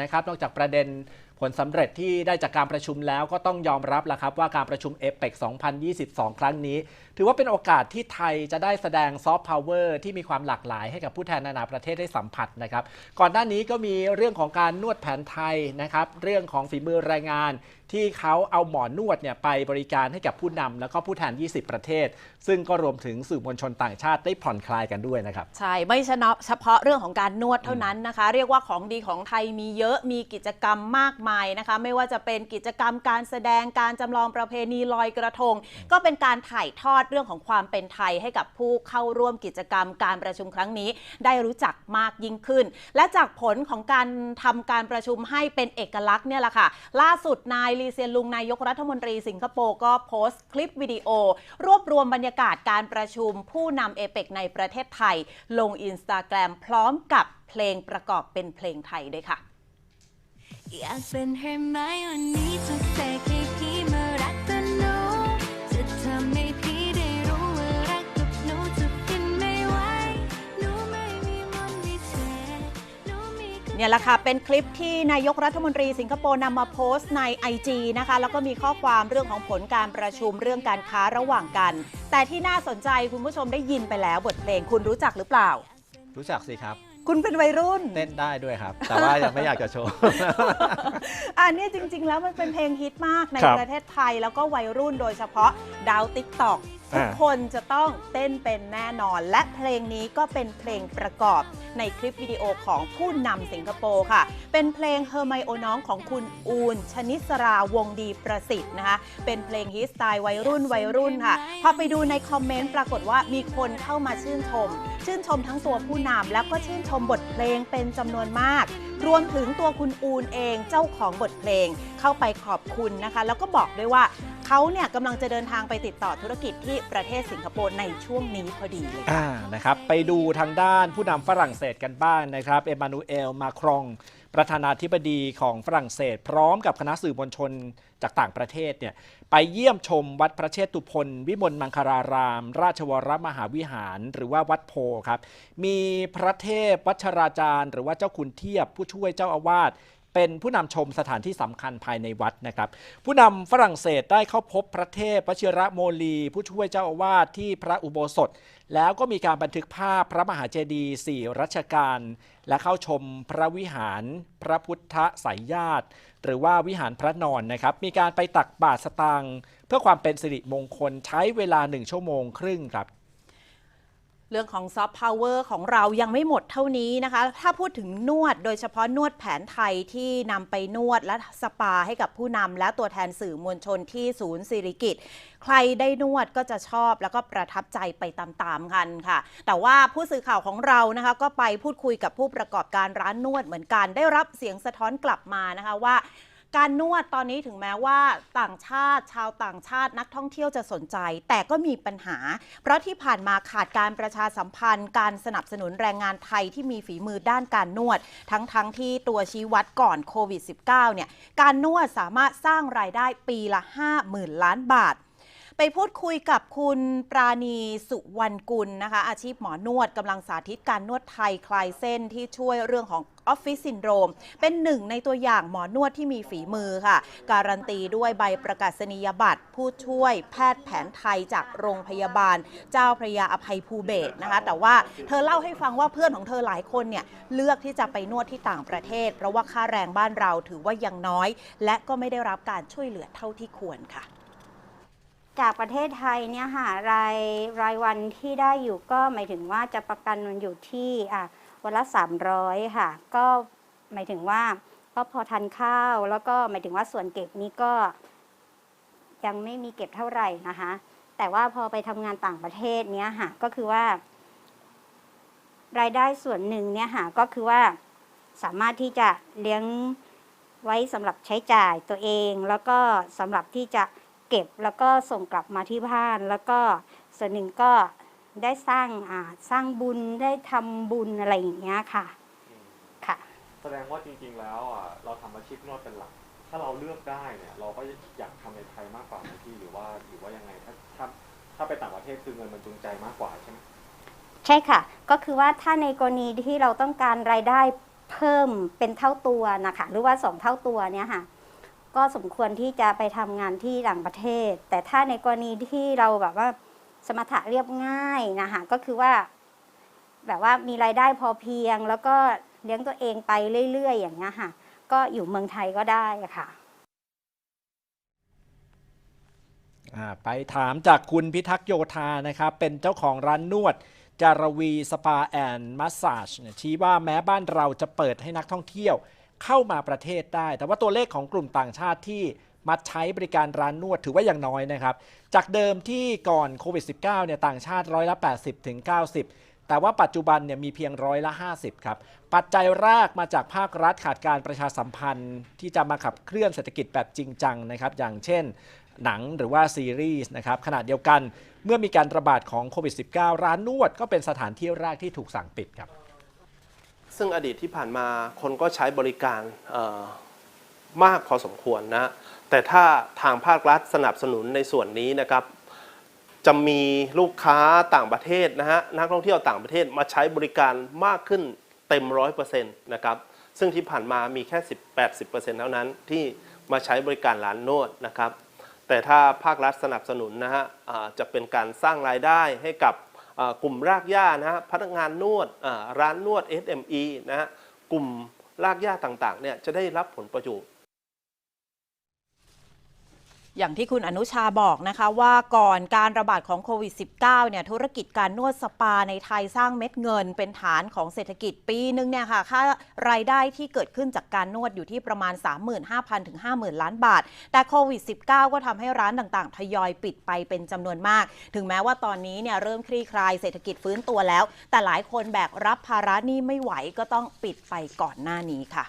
นะครับ นอกจากประเด็นผลสำเร็จที่ได้จากการประชุมแล้วก็ต้องยอมรับแหละครับว่าการประชุมเอเปก2022 ครั้งนี้ ถือว่าเป็นโอกาสที่ไทยจะได้แสดงซอฟต์พาวเวอร์ที่มีความหลากหลายให้กับผู้แทนนานาประเทศได้สัมผัสนะครับ ก่อนหน้านี้ก็มีเรื่องของการนวดแผนไทยนะครับ เรื่องของฝีมือแรงงานที่เขาเอาหมอนวดเนี่ยไปบริการให้กับผู้นำแล้วก็ผู้แทน 20 ประเทศ ซึ่งก็รวมถึงสื่อมวลชนต่างชาติได้ผ่อนคลายกันด้วยนะครับ ใช่ ไม่เฉพาะเฉพาะเรื่องของการนวดเท่านั้นนะคะ เรียกว่าของดีของไทยมีเยอะมีกิจกรรมมากมายนะคะ ไม่ว่าจะเป็นกิจกรรมการแสดงการจำลองประเพณีลอยกระทง ก็เป็นการถ่ายทอดเรื่องของความเป็นไทยให้กับผู้เข้าร่วมกิจกรรมการประชุมครั้งนี้ ได้รู้จักมากยิ่งขึ้น และจากผลของการทำการประชุมให้เป็นเอกลักษณ์เนี่ยแหละค่ะ ล่าสุดนายลีเซียนลุงนายกรัฐมนตรีสิงคโปร์ก็โพสต์คลิปวิดีโอ รวบรวมบรรยากาศการประชุมผู้นำเอเปกในประเทศไทย ลงอินสตาแกรมพร้อมกับเพลงประกอบเป็นเพลงไทยด้วยค่ะ อยากเป็นเฮอร์ไมโอนี่จะเสกให้พี่มารักกันหนูจะทำให้พี่ได้รู้ว่ารักกับหนูจะฟินไม่ไหวหนูไม่มีมนต์วิเศษหนูมีแค่เนี่ยแหละค่ะเป็นคลิปที่นายกรัฐมนตรีสิงคโปร์นำมาโพสต์ใน IG นะคะแล้วก็มีข้อความเรื่องของผลการประชุมเรื่องการค้าระหว่างกัน แต่ที่น่าสนใจคุณผู้ชมได้ยินไปแล้วบทเพลงคุณรู้จักหรือเปล่า รู้จักสิครับ คุณเป็นวัยรุ่น เต้นได้ด้วยครับ แต่ว่ายังไม่อยากจะโชว์ อันนี้จริง ๆ แล้วมันเป็นเพลงฮิตมากในครับ ประเทศไทยแล้วก็วัยรุ่นโดยเฉพาะดาวติ๊กตอก ทุกคนจะต้องเต้นเป็นแน่นอน และเพลงนี้ก็เป็นเพลงประกอบในคลิปวิดีโอของผู้นำสิงคโปร์ค่ะ เป็นเพลงเฮอร์ไมโอน้องของคุณอูน ชนิสราวงดีประสิทธิ์นะคะ เป็นเพลงฮิตสไตล์วัยรุ่นวัยรุ่นค่ะ พอไปดูในคอมเมนต์ปรากฏว่ามีคนเข้ามาชื่นชม ชื่นชมทั้งตัวผู้นำแล้วก็ชื่นชมบทเพลงเป็นจำนวนมาก รวมถึงตัวคุณอูนเองเจ้าของบทเพลงเข้าไปขอบคุณนะคะ แล้วก็บอกด้วยว่า เขาเนี่ยกำลังจะเดินทางไปติดต่อธุรกิจที่ประเทศสิงคโปร์ในช่วงนี้พอดีเลย อ่านะครับไปดูทางด้านผู้นำฝรั่งเศสกันบ้างนะครับ เอมานูเอล มาครอง ประธานาธิบดีของฝรั่งเศส พร้อมกับคณะสื่อมวลชนจากต่างประเทศเนี่ยไปเยี่ยมชมวัดพระเชตุพนวิมลมังคาราราม ราชวรมหาวิหาร หรือว่าวัดโพครับ มีพระเทพวัชราจารย์ หรือว่าเจ้าคุณเทียบผู้ช่วยเจ้าอาวาส เป็นผู้นำชมสถานที่สำคัญภายในวัดนะครับ ผู้นำฝรั่งเศสได้เข้าพบพระเทพวชิระโมลี ผู้ช่วยเจ้าอาวาสที่พระอุโบสถ แล้วก็มีการบันทึกภาพพระมหาเจดีย์สี่รัชกาลและเข้าชมพระวิหารพระพุทธสายญาติ หรือว่าวิหารพระนอนนะครับ มีการไปตักบาตรสตางค์เพื่อความเป็นสิริมงคลใช้เวลาหนึ่งชั่วโมงครึ่งครับ เรื่องของซอฟต์พาวเวอร์ของเรายังไม่หมดเท่านี้นะคะ ถ้าพูดถึงนวดโดยเฉพาะนวดแผนไทยที่นำไปนวดและสปาให้กับผู้นำและตัวแทนสื่อมวลชนที่ศูนย์สิริกิตใครได้นวดก็จะชอบแล้วก็ประทับใจไปตามๆกันค่ะ แต่ว่าผู้สื่อข่าวของเรานะคะ ก็ไปพูดคุยกับผู้ประกอบการร้านนวดเหมือนกัน ได้รับเสียงสะท้อนกลับมานะคะว่า การนวดตอนนี้ถึงแม้ว่าต่างชาติชาวต่างชาตินักท่องเที่ยวจะสนใจ แต่ก็มีปัญหา เพราะที่ผ่านมาขาดการประชาสัมพันธ์ การสนับสนุนแรงงานไทยที่มีฝีมือด้านการนวด ทั้งๆทที่ตัวชี้วัดก่อนโควิด -19 เนี่ยการนวดสามารถสร้างรายได้ปีละ 50,000 ล้านบาท ไปพูดคุยกับคุณปราณีสุวรรณกุลนะคะ อาชีพหมอนวดกำลังสาธิตการนวดไทยคลายเส้นที่ช่วยเรื่องของออฟฟิศซินโดรม เป็นหนึ่งในตัวอย่างหมอนวดที่มีฝีมือค่ะ การันตีด้วยใบประกาศนียบัตร ผู้ช่วยแพทย์แผนไทยจากโรงพยาบาล เจ้าพระยาอภัยภูเบศนะคะ แต่ว่าเธอเล่าให้ฟังว่าเพื่อนของเธอหลายคนเนี่ยเลือกที่จะไปนวดที่ต่างประเทศ เพราะว่าค่าแรงบ้านเราถือว่ายังน้อย และก็ไม่ได้รับการช่วยเหลือเท่าที่ควรค่ะ จากประเทศไทยเนี่ยค่ะรายรายวันที่ได้อยู่ก็หมายถึงว่าจะประกันมันอยู่ที่อะวันละ 300 ค่ะ ก็หมายถึงว่าก็พอทานข้าวแล้วก็หมายถึงว่าส่วนเก็บนี้ก็ ยังไม่มีเก็บเท่าไหร่นะคะ แต่ว่าพอไปทำงานต่างประเทศเนี้ยค่ะก็คือว่า รายได้ส่วนหนึ่งเนี่ยค่ะก็คือว่าสามารถที่จะเลี้ยงไว้สำหรับใช้จ่ายตัวเอง แล้วก็สำหรับที่จะ เก็บแล้วก็ส่งกลับมาที่บ้าน แล้วก็ส่วนหนึ่งก็ได้สร้างอ่าสร้างบุญได้ทำบุญอะไรอย่างเงี้ยค่ะค่ะ แสดงว่าจริงๆแล้วอะเราทำอาชีพนวดเป็นหลัก ถ้าเราเลือกได้เนี่ย เราก็อยากทำในไทยมากกว่าไหมพี่หรือว่าหรือว่ายังไงถ้าถ้าถ้าไปต่างประเทศคือเงินมันจูงใจมากกว่าใช่ไหมใช่ค่ะ ก็คือว่าถ้าในกรณีที่เราต้องการรายได้เพิ่มเป็นเท่าตัวนะคะ หรือว่าสองเท่าตัวเนี่ยค่ะ ก็สมควรที่จะไปทำงานที่ต่างประเทศ แต่ถ้าในกรณีที่เราแบบว่าสมถะเรียบง่ายนะคะก็คือว่า แบบว่ามีรายได้พอเพียง แล้วก็เลี้ยงตัวเองไปเรื่อย ๆ อย่างเงี้ยค่ะ ก็อยู่เมืองไทยก็ได้ค่ะไปถามจากคุณพิทักษ์โยธานะครับ เป็นเจ้าของร้านนวด จารวีสปาแอนด์มัสซาจชี้ว่าแม้บ้านเราจะเปิดให้นักท่องเที่ยว เข้ามาประเทศได้ แต่ว่าตัวเลขของกลุ่มต่างชาติที่มาใช้บริการร้านนวดถือว่ายังน้อยนะครับ จากเดิมที่ก่อนโควิด -19 เนี่ยต่างชาติร้อยละ80ถึง90 แต่ว่าปัจจุบันเนี่ยมีเพียงร้อยละ 50 ครับ ปัจจัยแรกมาจากภาครัฐขาดการประชาสัมพันธ์ ที่จะมาขับเคลื่อนเศรษฐกิจแบบจริงจังนะครับ อย่างเช่นหนังหรือว่าซีรีส์นะครับขณะเดียวกันเมื่อมีการระบาดของโควิด -19 ร้านนวดก็เป็นสถานที่แรกที่ถูกสั่งปิดครับ ซึ่งอดีตที่ผ่านมาคนก็ใช้บริการมากพอสมควรนะ แต่ถ้าทางภาครัฐสนับสนุนในส่วนนี้นะครับ จะมีลูกค้าต่างประเทศนะฮะนักท่องเที่ยวต่างประเทศมาใช้บริการมากขึ้นเต็มร้อยเปอร์เซ็นต์นะครับซึ่งที่ผ่านมามีแค่10-80%เปอร์เซ็นต์เท่านั้นที่มาใช้บริการร้านนวดนะครับ แต่ถ้าภาครัฐสนับสนุนนะฮะจะเป็นการสร้างรายได้ให้กับ กลุ่มรากหญ้านะฮะพนักงานนวดร้านนวด SME นะฮะกลุ่มรากหญ้าต่างๆเนี่ยจะได้รับผลประโยชน์ อย่างที่คุณอนุชาบอกนะคะว่าก่อนการระบาดของโควิด -19 เนี่ยธุรกิจการนวดสปาในไทยสร้างเม็ดเงิน เป็นฐานของเศรษฐกิจปีนึงเนี่ยค่ะค่ารายได้ที่เกิดขึ้นจากการนวดอยู่ที่ประมาณ 35,000 ถึง 50,000 ล้านบาท แต่โควิด -19 ก็ทำให้ร้านต่างๆ ทยอยปิดไปเป็นจำนวนมาก ถึงแม้ว่าตอนนี้เนี่ยเริ่มคลี่คลายเศรษฐกิจฟื้นตัวแล้ว แต่หลายคนแบกรับภาระหนี้ไม่ไหวก็ต้องปิดไปก่อนหน้านี้ค่ะ